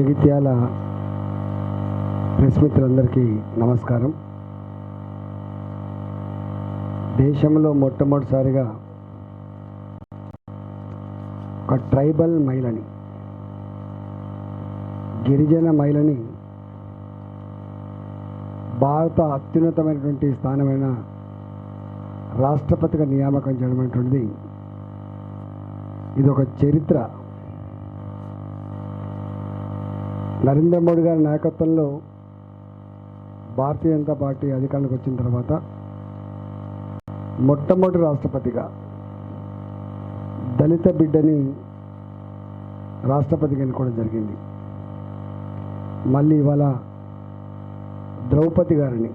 Jagtial press మిత్రులందరికీ నమస్కారం. దేశంలో మొట్టమొదటిసారిగా ఒక ట్రైబల్ మహిళని గిరిజన మహిళని భారత అత్యున్నతమైనటువంటి స్థానమైన రాష్ట్రపతిగా నియామకం చేయడం ఇది ఒక చరిత్ర. నరేంద్ర మోడీ గారి నాయకత్వంలో భారతీయ జనతా పార్టీ అధికారంలోకి వచ్చిన తర్వాత మొట్టమొదటి రాష్ట్రపతిగా దళిత బిడ్డని రాష్ట్రపతిగా ఎన్నుకోవడం జరిగింది. మళ్ళీ ఇవాళ ద్రౌపది గారిని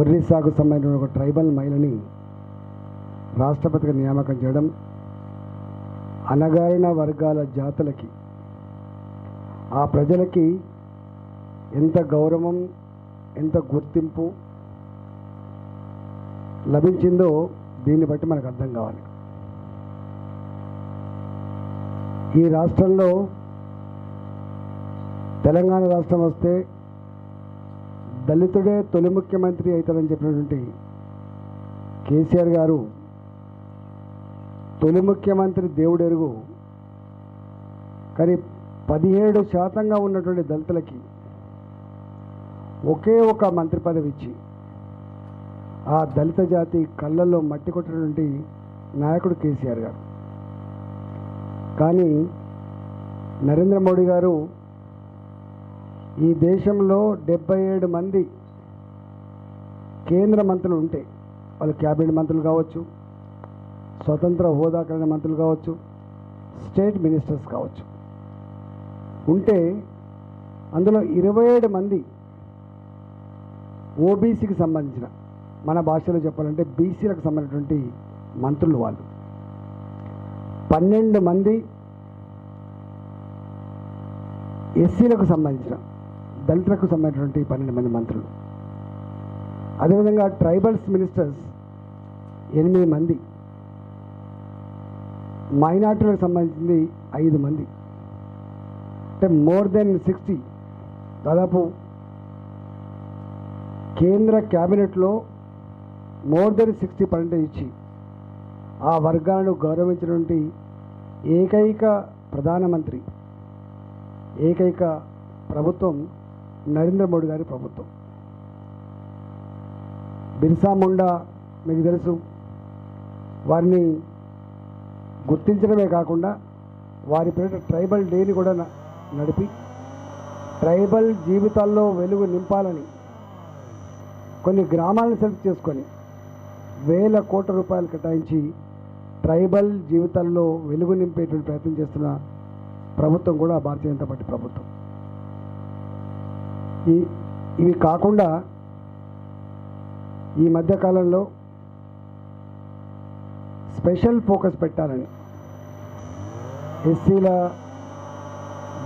ఒరిస్సాకు సంబంధించిన ఒక ట్రైబల్ మహిళని రాష్ట్రపతిగా నియామకం చేయడం అనగారిన వర్గాల జాతులకి ఆ ప్రజలకి ఎంత గౌరవం ఎంత గుర్తింపు లభించిందో దీన్ని బట్టి మనకు అర్థం కావాలి. ఈ రాష్ట్రంలో తెలంగాణ రాష్ట్రం వస్తే దళితుడే తొలి ముఖ్యమంత్రి అవుతారని చెప్పినటువంటి కేసీఆర్ గారు తొలి ముఖ్యమంత్రి దేవుడెరుగు. కానీ పదిహేడు శాతంగా ఉన్నటువంటి దళితులకి ఒకే ఒక మంత్రి పదవి ఇచ్చి ఆ దళిత జాతి కళ్ళల్లో మట్టి కొట్టినటువంటి నాయకుడు కేసీఆర్ గారు. కానీ నరేంద్ర మోడీ గారు ఈ దేశంలో డెబ్బై ఏడు మంది కేంద్ర మంత్రులు ఉంటే వాళ్ళు క్యాబినెట్ మంత్రులు కావచ్చు స్వతంత్ర హోదా కలిగిన మంత్రులు కావచ్చు స్టేట్ మినిస్టర్స్ కావచ్చు. ఉంటే అందులో ఇరవై ఏడు మంది ఓబీసీకి సంబంధించిన మన భాషలో చెప్పాలంటే బీసీలకు సంబంధించినటువంటి మంత్రులు వాళ్ళు. పన్నెండు మంది ఎస్సీలకు సంబంధించిన దళితులకు సంబంధించినటువంటి పన్నెండు మంది మంత్రులు. అదేవిధంగా ట్రైబల్స్ మినిస్టర్స్ ఎనిమిది మంది. మైనార్టీలకు సంబంధించింది ఐదు మంది. అంటే మోర్ దెన్ సిక్స్టీ. దాదాపు కేంద్ర క్యాబినెట్లో మోర్ దెన్ సిక్స్టీ పర్సెంటేజ్ ఇచ్చి ఆ వర్గాలను గౌరవించినటువంటి ఏకైక ప్రధానమంత్రి ఏకైక ప్రభుత్వం నరేంద్ర మోడీ గారి ప్రభుత్వం. బిర్సా ముండా మీకు తెలుసు వారిని గుర్తించడమే కాకుండా వారి పేరిట ట్రైబల్ డేని కూడా నడిపి ట్రైబల్ జీవితాల్లో వెలుగు నింపాలని కొన్ని గ్రామాలను సెలెక్ట్ చేసుకొని వేల కోట్ల రూపాయలు కేటాయించి ట్రైబల్ జీవితాల్లో వెలుగు నింపేటువంటి ప్రయత్నం చేస్తున్న ప్రభుత్వం కూడా భారతీయ జనతా పార్టీ ప్రభుత్వం. ఈ ఇవి కాకుండా ఈ మధ్యకాలంలో స్పెషల్ ఫోకస్ పెట్టాలని ఎస్సీల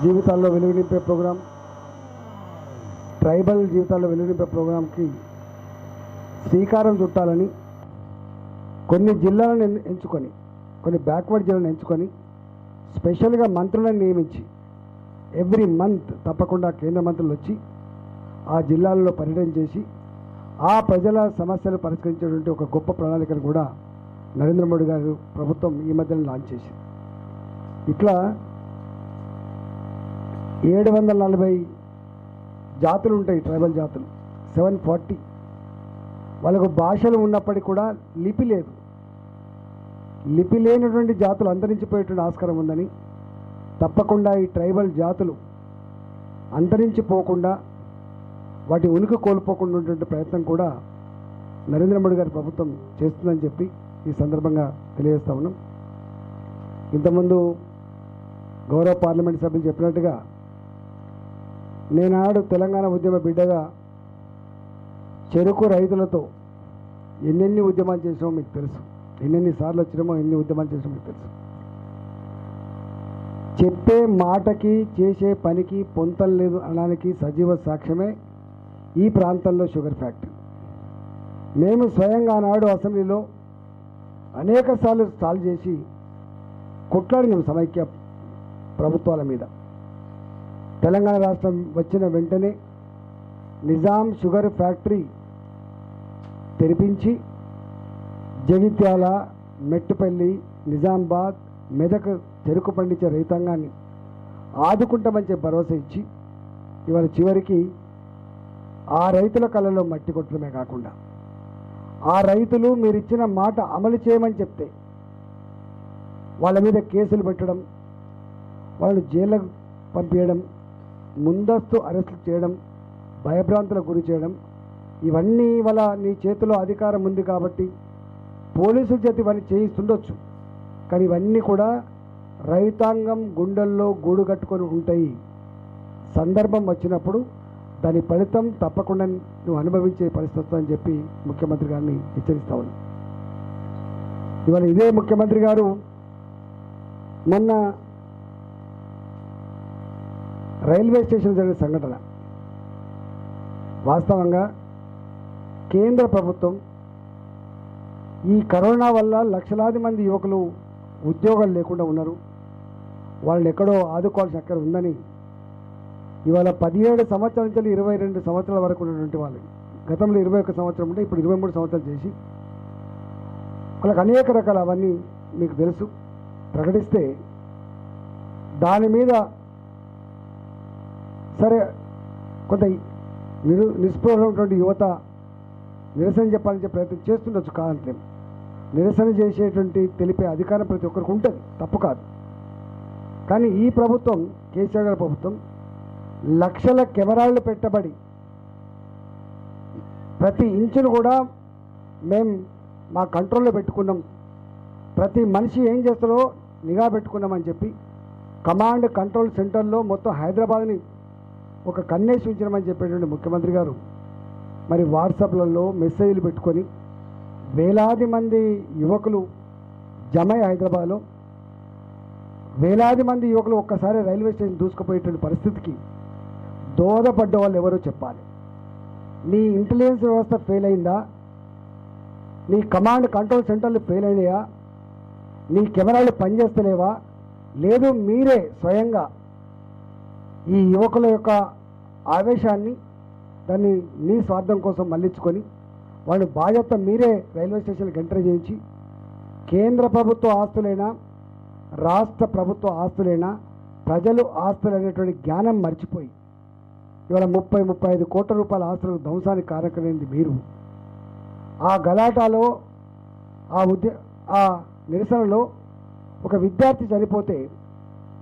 జీవితాల్లో వెలుగునింపే ప్రోగ్రాం ట్రైబల్ జీవితాల్లో వెలుగునింపే ప్రోగ్రాంకి శ్రీకారం చుట్టాలని కొన్ని జిల్లాలను ఎంచుకొని కొన్ని బ్యాక్వర్డ్ జిల్లాలను ఎంచుకొని స్పెషల్గా మంత్రులను నియమించి ఎవ్రీ మంత్ తప్పకుండా కేంద్ర మంత్రులు వచ్చి ఆ జిల్లాల్లో పర్యటన చేసి ఆ ప్రజల సమస్యలు పరిష్కరించేటువంటి ఒక గొప్ప ప్రణాళికను కూడా నరేంద్ర మోడీ గారు ప్రభుత్వం ఈ మధ్యన లాంచ్ చేసింది. ఇట్లా ఏడు వందల నలభై జాతులు ఉంటాయి ట్రైబల్ జాతులు. Seven forty. వాళ్ళకు భాషలు ఉన్నప్పటికీ కూడా లిపి లేదు. లిపి లేనటువంటి జాతులు అంతరించిపోయేటువంటి ఆస్కారం ఉందని తప్పకుండా ఈ ట్రైబల్ జాతులు అంతరించిపోకుండా వాటి ఉనికి కోల్పోకుండా ఉన్నటువంటి ప్రయత్నం కూడా నరేంద్ర మోడీ గారి ప్రభుత్వం చేస్తుందని చెప్పి ఈ సందర్భంగా తెలియజేస్తా ఉన్నాం. ఇంతకుముందు గౌరవ పార్లమెంట్ సభ్యులు చెప్పినట్టుగా నేనాడు తెలంగాణ ఉద్యమ బిడ్డగా చెరుకు రైతులతో ఎన్నెన్ని ఉద్యమాలు చేసామో మీకు తెలుసు. ఎన్నెన్ని సార్లు వచ్చినామో ఎన్ని ఉద్యమాలు చేసామో మీకు తెలుసు. చెప్పే మాటకి చేసే పనికి పొంతం లేదు అనడానికి సజీవ సాక్ష్యమే ఈ ప్రాంతంలో షుగర్ ఫ్యాక్టరీ. మేము స్వయంగా నాడు అసెంబ్లీలో అనేక సార్లు స్టాల్ చేసి కొట్లాడినాం సమైక్య ప్రభుత్వాల మీద. తెలంగాణ రాష్ట్రం వచ్చిన వెంటనే నిజాం షుగర్ ఫ్యాక్టరీ తెరిపించి జగిత్యాల మెట్టుపల్లి నిజామాబాద్ మెదక్ చెరుకు పండించే రైతాంగాన్ని ఆదుకుంటామని చెప్పి భరోసా ఇచ్చి ఇవాళ చివరికి ఆ రైతుల కళ్ళలో మట్టి కొట్టడమే కాకుండా ఆ రైతులు మీరు ఇచ్చిన మాట అమలు చేయమని చెప్తే వాళ్ళ మీద కేసులు పెట్టడం వాళ్ళని జైళ్ళకు పంపించడం ముందస్తు అరెస్టులు చేయడం భయభ్రాంతులకు గురి చేయడం ఇవన్నీ వల్ల నీ చేతిలో అధికారం ఉంది కాబట్టి పోలీసుల చేతి ఇవన్నీ చేయిస్తుండొచ్చు. కానీ ఇవన్నీ కూడా రైతాంగం గుండెల్లో గూడు కట్టుకొని ఉంటాయి. సందర్భం వచ్చినప్పుడు దాని ఫలితం తప్పకుండా నువ్వు అనుభవించే పరిస్థితి వస్తుందని చెప్పి ముఖ్యమంత్రి గారిని హెచ్చరిస్తా ఉన్నా. ఇవాళ ఇదే ముఖ్యమంత్రి గారు మొన్న రైల్వే స్టేషన్ జరిగిన సంఘటన. వాస్తవంగా కేంద్ర ప్రభుత్వం ఈ కరోనా వల్ల లక్షలాది మంది యువకులు ఉద్యోగాలు లేకుండా ఉన్నారు. వాళ్ళని ఎక్కడో ఆదుకోవాల్సిన అక్కడ ఉందని ఇవాళ పదిహేడు సంవత్సరాల నుంచి ఇరవై రెండు సంవత్సరాల వరకు ఉన్నటువంటి వాళ్ళు. గతంలో ఇరవై ఒక్క సంవత్సరం ఉంటే ఇప్పుడు ఇరవై మూడు సంవత్సరాలు చేసి వాళ్ళకి అనేక రకాల అవన్నీ మీకు తెలుసు. ప్రకటిస్తే దాని మీద సరే కొంత నిరు నిస్పృహమైనటువంటి యువత నిరసన చెప్పాలని ప్రయత్నం చేస్తుండొచ్చు కాదంటలేం నిరసన చేసేటువంటి తెలిపే అధికారం ప్రతి ఒక్కరికి ఉంటుంది తప్పు కాదు. కానీ ఈ ప్రభుత్వం కేసీఆర్ గారి ప్రభుత్వం లక్షల కెమెరాలు పెట్టబడి ప్రతి ఇంచును కూడా మేము మా కంట్రోల్లో పెట్టుకున్నాం. ప్రతి మనిషి ఏం చేస్తారో నిఘా పెట్టుకున్నామని చెప్పి కమాండ్ కంట్రోల్ సెంటర్లో మొత్తం హైదరాబాద్ని ఒక కన్నే ఉంచినామని చెప్పేటువంటి ముఖ్యమంత్రి గారు మరి వాట్సాప్లలో మెసేజ్లు పెట్టుకొని వేలాది మంది యువకులు జమై హైదరాబాద్లో వేలాది మంది యువకులు ఒక్కసారి రైల్వే స్టేషన్ దూసుకుపోయేటువంటి పరిస్థితికి దోహదపడ్డ వాళ్ళు ఎవరో చెప్పాలి. నీ ఇంటెలిజెన్స్ వ్యవస్థ ఫెయిల్ అయిందా? నీ కమాండ్ కంట్రోల్ సెంటర్లు ఫెయిల్ అయినాయా? నీ కెమెరాలు పనిచేస్తలేవా? లేదు మీరే స్వయంగా ఈ యువకుల యొక్క ఆవేశాన్ని దాన్ని మీ స్వార్థం కోసం మళ్ళించుకొని వాళ్ళు బాధ్యత మీరే రైల్వే స్టేషన్కి ఎంటర్ చేయించి కేంద్ర ప్రభుత్వ ఆస్తులైనా రాష్ట్ర ప్రభుత్వ ఆస్తులైనా ప్రజలు ఆస్తులు అనేటువంటి జ్ఞానం మర్చిపోయి ఇవాళ ముప్పై ముప్పై ఐదు కోట్ల రూపాయల ఆస్తులకు ధ్వంసానికి కారకమైంది మీరు. ఆ గలాటాలో ఆ ఉద్య ఆ నిరసనలో ఒక విద్యార్థి చనిపోతే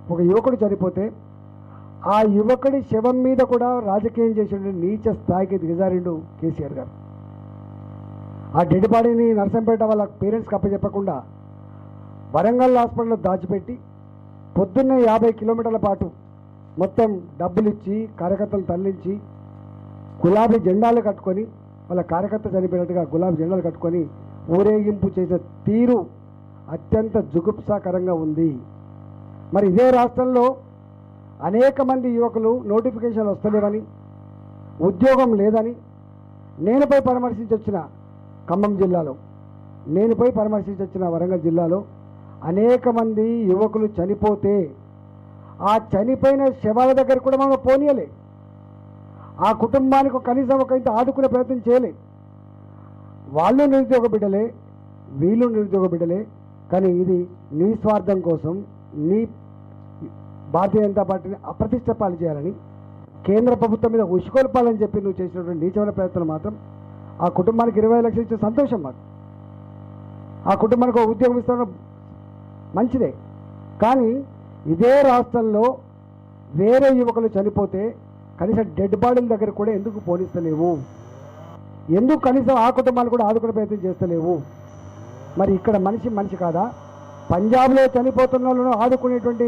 ఒక యువకుడు చనిపోతే ఆ యువకుడి శవం మీద కూడా రాజకీయం చేసిండు నీచ స్థాయికి దిగజారిండు కేసీఆర్ గారు. ఆ డెడ్ బాడీని నరసంపేట వాళ్ళ పేరెంట్స్కి అప్పచెప్పకుండా వరంగల్ హాస్పిటల్లో దాచిపెట్టి పొద్దున్నే యాభై కిలోమీటర్ల పాటు మొత్తం డబ్బులు ఇచ్చి కార్యకర్తలు తరలించి గులాబీ జెండాలు కట్టుకొని వాళ్ళ కార్యకర్త చనిపోయినట్టుగా గులాబీ జెండాలు కట్టుకొని ఊరేగింపు చేసే తీరు అత్యంత జుగుప్సాకరంగా ఉంది. మరి ఇదే రాష్ట్రంలో అనేక మంది యువకులు నోటిఫికేషన్ వస్తలేవని ఉద్యోగం లేదని నేనుపై పోయి పరామర్శించి వచ్చిన ఖమ్మం జిల్లాలో నేనుపై పోయి పరామర్శించి వచ్చిన వరంగల్ జిల్లాలో అనేక మంది యువకులు చనిపోతే ఆ చనిపోయిన శవాల దగ్గర కూడా మనం పోనీయలే. ఆ కుటుంబానికి కనీసం ఒక ఇంత ఆదుకునే ప్రయత్నం చేయలే. వాళ్ళు నిరుద్యోగ బిడ్డలే వీళ్ళు నిరుద్యోగ బిడ్డలే కానీ ఇది నీ స్వార్థం కోసం నీ భారతీయ జనతా పార్టీని అప్రతిష్ట పాలు చేయాలని కేంద్ర ప్రభుత్వం మీద ఉసుకొల్పాలని చెప్పి నువ్వు చేసినటువంటి నీచమైన ప్రయత్నం మాత్రం ఆ కుటుంబానికి ఇరవై లక్షలు ఇచ్చే సంతోషం మాకు. ఆ కుటుంబానికి ఒక ఉద్యోగం ఇస్తాను మంచిదే. కానీ ఇదే రాష్ట్రంలో వేరే యువకులు చనిపోతే కనీసం డెడ్ బాడీల దగ్గర కూడా ఎందుకు పోలిస్తలేవు ఎందుకు కనీసం ఆ కుటుంబాలు కూడా ఆదుకునే ప్రయత్నం చేస్తలేవు? మరి ఇక్కడ మనిషి మనిషి కాదా? పంజాబ్లో చనిపోతున్న వాళ్ళను ఆదుకునేటువంటి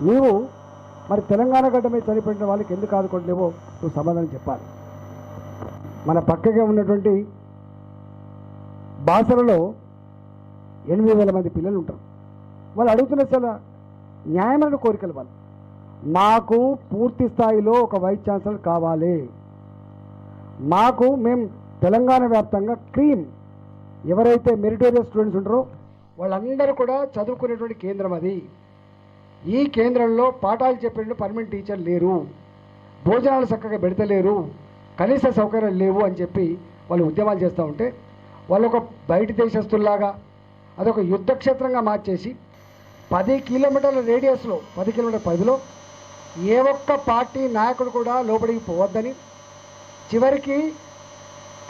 నీవు మరి తెలంగాణ గడ్డ మీద చనిపోయిన వాళ్ళకి ఎందుకు ఆదుకోవట్లేవో నువ్వు సమాధానం చెప్పాలి. మన పక్కగా ఉన్నటువంటి బాసరలో ఎనిమిది వేల మంది పిల్లలు ఉంటారు. వాళ్ళు అడుగుతున్న చాలా న్యాయమైన కోరికలు వాళ్ళు. మాకు పూర్తి స్థాయిలో ఒక వైస్ ఛాన్సలర్ కావాలి. మాకు మేము తెలంగాణ వ్యాప్తంగా క్రీమ్ ఎవరైతే మెరిటోరియస్ స్టూడెంట్స్ ఉంటారో వాళ్ళందరూ కూడా చదువుకునేటువంటి కేంద్రం అది. ఈ కేంద్రంలో పాఠాలు చెప్పిన పర్మనెంట్ టీచర్ లేరు. భోజనాలు చక్కగా పెడతలేరు. కనీస సౌకర్యాలు లేవు అని చెప్పి వాళ్ళు ఉద్యమాలు చేస్తూ ఉంటే వాళ్ళు ఒక బయట దేశస్తుల్లాగా అదొక యుద్ధక్షేత్రంగా మార్చేసి పది కిలోమీటర్ల రేడియస్లో పది కిలోమీటర్ పదిలో ఏ ఒక్క పార్టీ నాయకుడు కూడా లోపలికి పోవద్దని చివరికి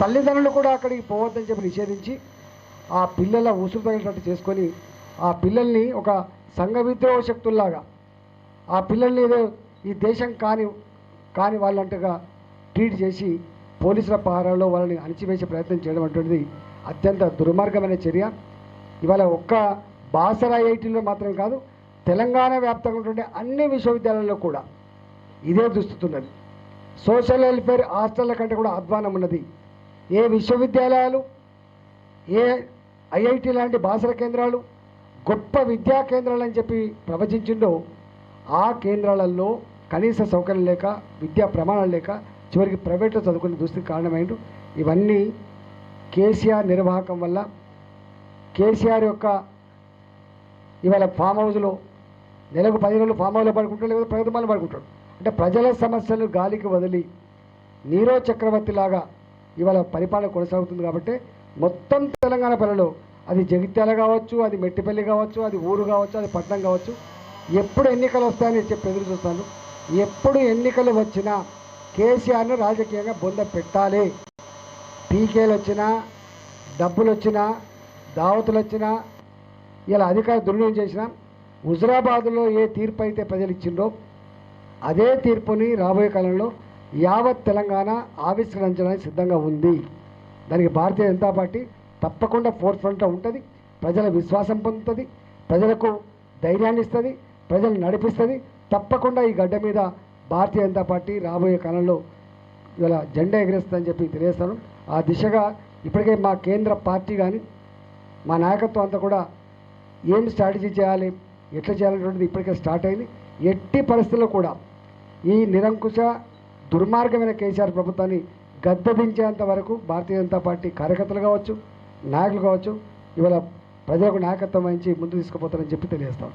తల్లిదండ్రులు కూడా అక్కడికి పోవద్దని చెప్పి నిషేధించి ఆ పిల్లల ఉసురు తగినట్టు చేసుకొని ఆ పిల్లల్ని ఒక సంఘ విద్రోహ శక్తుల్లాగా ఆ పిల్లల్ని ఏదో ఈ దేశం కాని కాని వాళ్ళంటగా ట్రీట్ చేసి పోలీసుల పహారాల్లో వాళ్ళని అణిచివేసే ప్రయత్నం చేయడం అటువంటిది అత్యంత దుర్మార్గమైన చర్య. ఇవాళ ఒక్క బాసరా ఐఐటీలో మాత్రం కాదు తెలంగాణ వ్యాప్తంగా ఉంటుండే అన్ని విశ్వవిద్యాలయాల్లో కూడా ఇదే దుస్తుతున్నది సోషల్ వెల్ఫేర్ హాస్టళ్ళ కంటే కూడా అధ్వానం ఉన్నది. ఏ విశ్వవిద్యాలయాలు ఏ ఐఐటి లాంటి బాసర కేంద్రాలు గొప్ప విద్యా కేంద్రాలు అని చెప్పి ప్రవచించిండో ఆ కేంద్రాలలో కనీస సౌకర్యం లేక విద్యా ప్రమాణాలు లేక చివరికి ప్రైవేట్లో చదువుకునే దుస్థితి కారణమైండు. ఇవన్నీ కేసీఆర్ నిర్వాహకం వల్ల కేసీఆర్ యొక్క ఇవాళ ఫామ్ హౌస్లో నెలకు పది రోజులు ఫామ్ హౌస్లో పడుకుంటాడు లేదా ప్రగతిమాలు పడుకుంటాడు. అంటే ప్రజల సమస్యలు గాలికి వదిలి నీరో చక్రవర్తి లాగా ఇవాళ పరిపాలన కొనసాగుతుంది కాబట్టి మొత్తం తెలంగాణ పల్లెలో అది జగిత్యాల కావచ్చు అది మెట్టిపల్లి కావచ్చు అది ఊరు కావచ్చు అది పట్టణం కావచ్చు ఎప్పుడు ఎన్నికలు వస్తాయని చెప్పి ఎదురు చూస్తాను. ఎప్పుడు ఎన్నికలు వచ్చినా కేసీఆర్ను రాజకీయంగా బొంద పెట్టాలి. టీకేలు వచ్చినా డబ్బులు వచ్చినా దావతులు వచ్చినా ఇలా అధికార దుర్వినియోగం చేసినా హుజరాబాద్లో ఏ తీర్పు అయితే ప్రజలు ఇచ్చిండ్రో అదే తీర్పుని రాబోయే కాలంలో యావత్ తెలంగాణ ఆవిష్కరించడానికి సిద్ధంగా ఉంది. దానికి భారతీయ జనతా పార్టీ తప్పకుండా ఫోర్త్ ఫ్రంట్లో ఉంటుంది. ప్రజల విశ్వాసం పొందుతుంది. ప్రజలకు ధైర్యాన్ని ఇస్తుంది. ప్రజలు నడిపిస్తుంది. తప్పకుండా ఈ గడ్డ మీద భారతీయ జనతా పార్టీ రాబోయే కాలంలో ఇలా జెండా ఎగరేస్తుందని చెప్పి తెలియజేస్తాను. ఆ దిశగా ఇప్పటికే మా కేంద్ర పార్టీ కానీ మా నాయకత్వం అంతా కూడా ఏం స్ట్రాటజీ చేయాలి ఎట్లా చేయాలనేటువంటిది ఇప్పటికే స్టార్ట్ అయింది. ఎట్టి పరిస్థితుల్లో కూడా ఈ నిరంకుశ దుర్మార్గమైన కేసీఆర్ ప్రభుత్వాన్ని గద్దెదించేంత వరకు భారతీయ జనతా పార్టీ కార్యకర్తలు కావచ్చు నాయకులు కావచ్చు ఇవాళ ప్రజలకు నాయకత్వం వహించి ముందు తీసుకుపోతారని చెప్పి తెలియజేస్తాం